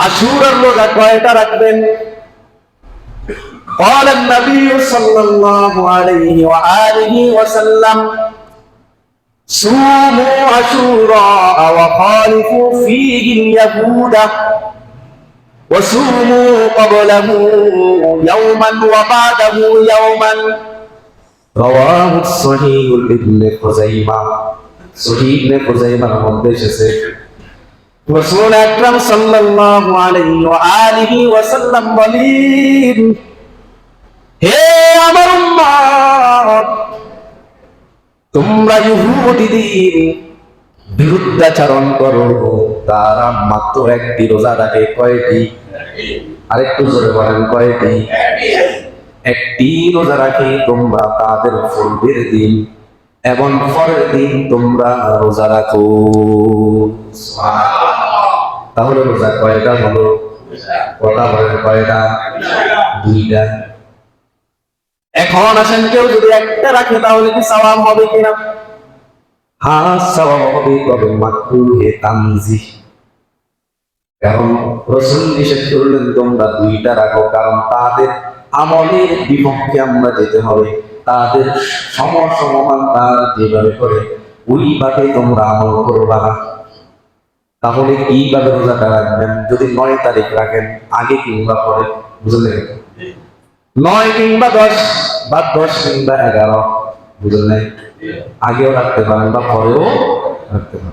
আশুরার রোজা কয়টা রাখবেন قال النبي صلى الله عليه وآله وسلم صوموا عاشوراء وخالفوا فيه اليهود وصوموا قبله يوما وبعده يوما رواه الصحيح ابن خزيمة صحيح ابن خزيمة মধ্যে এসেছে রসুল আকরাম সাল্লাল্লাহু আলাইহি ওয়া আলিহি বলেন, হে আমার উম্মত, তোমরা ইহুদিদের বিরুদ্ধাচরণ করো। তারা মাত্র একটি রোজা রাখে, কয়টি? আরেকটু জোরে বলেন, কয়টি? একটি রোজা রাখে তোমরা তাদের ফুলবের দিন, এবং পরের দিন তোমরা রোজা রাখো। তাহলে রোজা কয়টা হলো? কটা বলেন কয়টা? দুইটা। এখন আসেন কেউ যদি একটা রাখে তাহলে কি সওয়াব হবে কিনা হ্যাঁ সওয়াব হবে তবে মাকরুহে তানজি কারণ রসুল নিষেধ করলেন তোমরা দুইটা রাখো কারণ তাদের আমলের বিপক্ষে আমরা যেতে হবে। তাদের সম সমমান তারা যেভাবে করে ওইভাবে তোমরা আমল করবা না। তাহলে কীভাবে রোজাটা রাখবেন যদি নয় তারিখ রাখেন, আগে কিংবা পরে? বুঝলেন? নয় কিংবা দশ, বা দশ কিংবা এগারো, বুঝলেন? আগেও রাখতে পারেন বা পরেও রাখতে পারেন।